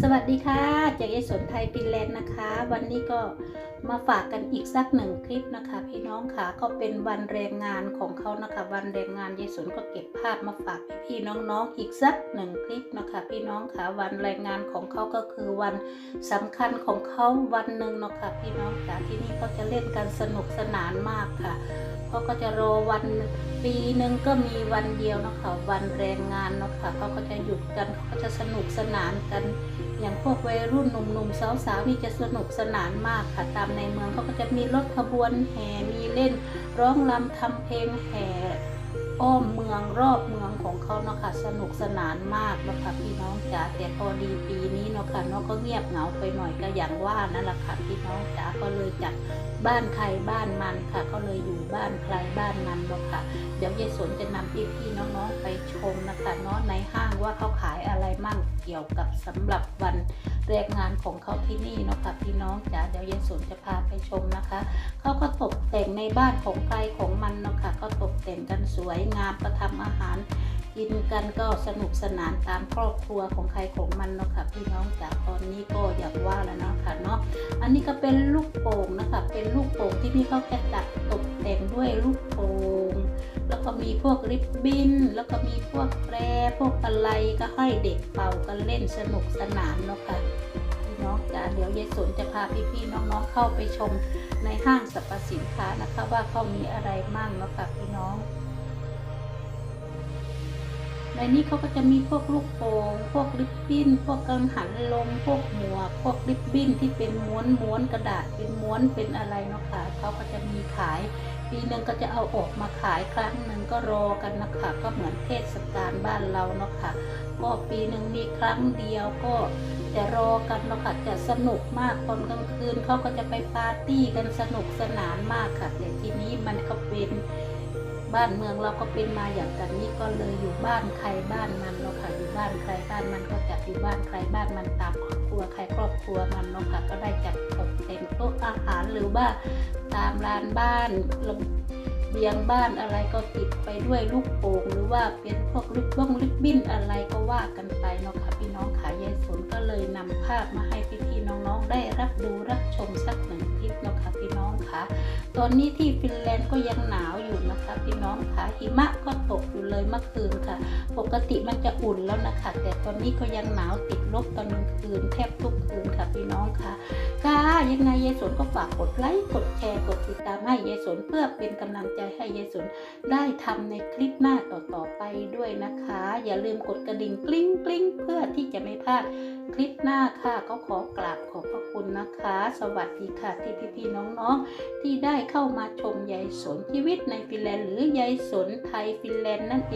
สวัสดีค่ะ จากยายสนไทยฟินแลนด์นะคะ วันนี้ก็มาฝากกันอีกสักหนึ่งคลิปนะคะ พี่น้องค่ะก็เป็นวันแรงงานของเขานะคะ วันแรงงานยายสนก็เก็บภาพมาฝากพี่น้องๆอีกสักหนึ่งคลิปนะคะ พี่น้องค่ะวันแรงงานของเขาก็คือวันสำคัญของเขาวันหนึ่งนะคะพี่น้องค่ะที่นี่เขาจะเล่นกันสนุกสนานมากค่ะเขาก็จะรอวัน ปีหนึ่งก็มีวันเดียวเนาะค่ะวันแรงงานเนาะค่ะเขาก็จะหยุดกันเขาก็จะสนุกสนานกัน อย่างพวกวัยรุ่นหนุ่มๆสาวๆนี่จะสนุกสนานมากค่ะ ตามในเมืองเขาก็จะมีรถขบวนแห่มีเล่น ร้องรำทำเพลงแห่ อ้อมเมืองรอบเมืองของเขาเนาะค่ะสนุกสนานมากเนาะค่ะพี่น้องจ๋าแต่พอดีปีนี้เนาะค่ะเนาะก็เงียบเหงาไปหน่อยก็อย่างว่านั่นแหละค่ะพี่น้องจ๋าก็เลยจัดบ้านใครบ้านมันค่ะ ก็เลยอยู่บ้านใครบ้านมันเนาะค่ะ เดี๋ยวยายสนจะนำพี่ๆน้องๆไปชมนะคะเนาะในห้างว่าเขาขายอะไรมั่งเกี่ยวกับสำหรับวันแรงงานของเขาที่นี่เนาะค่ะพี่น้องจ๋าเดี๋ยวยายสนจะพาไปชมนะคะเขาก็ตกแต่งในบ้านของใครของมันเนาะค่ะก็ตก แต่งกันสวยงามก็ทำอาหารกินกันก็สนุกสนานตามครอบครัวของใครของมันเนาะค่ะพี่น้องจ๋าตอนนี้ก็อย่างว่าแล้วเนาะค่ะเนาะอันนี้ก็เป็นลูกโป่งนะคะเป็นลูกโป่งที่พี่เขาจะจัดตกแต่งด้วยลูกโป่งแล้วก็มีพวกริบบิ้นแล้วก็มีพวกแปรพวกอะไรก็ให้เด็กเป่ากันเล่นสนุกสนานเนาะค่ะ น้องจ๋าเดี๋ยวยายสนจะพาพี่ๆน้องๆเข้าไปชมในห้างสรรพสินค้านะคะว่าเขามีอะไรมั่งเนาะค่ะพี่น้องในนี้เขาก็จะมีพวกลูกโป่งพวกริบบิ้น พวกกังหันลม พวกหมวก พวกริบบิ้นที่เป็นม้วนม้วนกระดาษ เป็นม้วน เป็นอะไรเนาะค่ะเขาก็จะมีขาย ปีหนึ่งก็จะเอาออกมาขายครั้งหนึ่งก็รอกันนะคะ ก็เหมือนเทศกาลบ้านเราเนาะค่ะ ก็ปีหนึ่งมีครั้งเดียวก็ จะรอกันเนาะค่ะจะสนุกมากตอนกลางคืนเขาก็จะไปปาร์ตี้กันสนุกสนานมากค่ะแต่ทีนี้มันก็เป็นบ้านเมืองเราก็เป็นมาอย่างกันนี้ก็เลยอยู่บ้านใครบ้านมันเนาะค่ะอยู่บ้านใครบ้านมันก็จัดอยู่บ้านใครบ้านมันตามครอบครัวใครครอบครัวมันเนาะค่ะก็ได้จัดตกแต่งโต๊ะอาหารหรือว่าตามลานบ้านเบียงบ้านอะไรก็ติดไปด้วยลูกโป่งหรือว่าเป็นพวกริบบ้องริบบิ้นอะไรก็ว่ากันไปเนาะค่ะ นำภาพมาให้พี่ๆน้องๆ ได้รับดูรับชมสักหนึ่งคลิปนะคะพี่น้องค่ะตอนนี้ที่ฟินแลนด์ก็ยังหนาวอยู่นะคะพี่น้องค่ะหิมะก็ตกอยู่เลยเมื่อคืนค่ะ ปกติมันจะอุ่นแล้วนะคะ แต่ตอนนี้ก็ยังหนาวติดลบตอนกลางคืนแทบทุกคืนค่ะพี่น้องค่ะ ค่ะยังไงยายสนก็ฝากกดไลค์กดแชร์กดติดตามให้ยายสนเพื่อเป็นกำลังใจให้ยายสนได้ทำในคลิปหน้าต่อๆไปด้วยนะคะ อย่าลืมกดกระดิ่งกลิ้งกลิ้งเพื่อที่จะไม่พลาดคลิปหน้าค่ะก็ขอกราบขอบพระคุณนะคะ สวัสดีค่ะที่พี่ๆน้องๆ ที่ได้เข้ามาชมยายสนชีวิตในฟินแลนด์หรือยายสนไทยฟินแลนด์นั่นเอง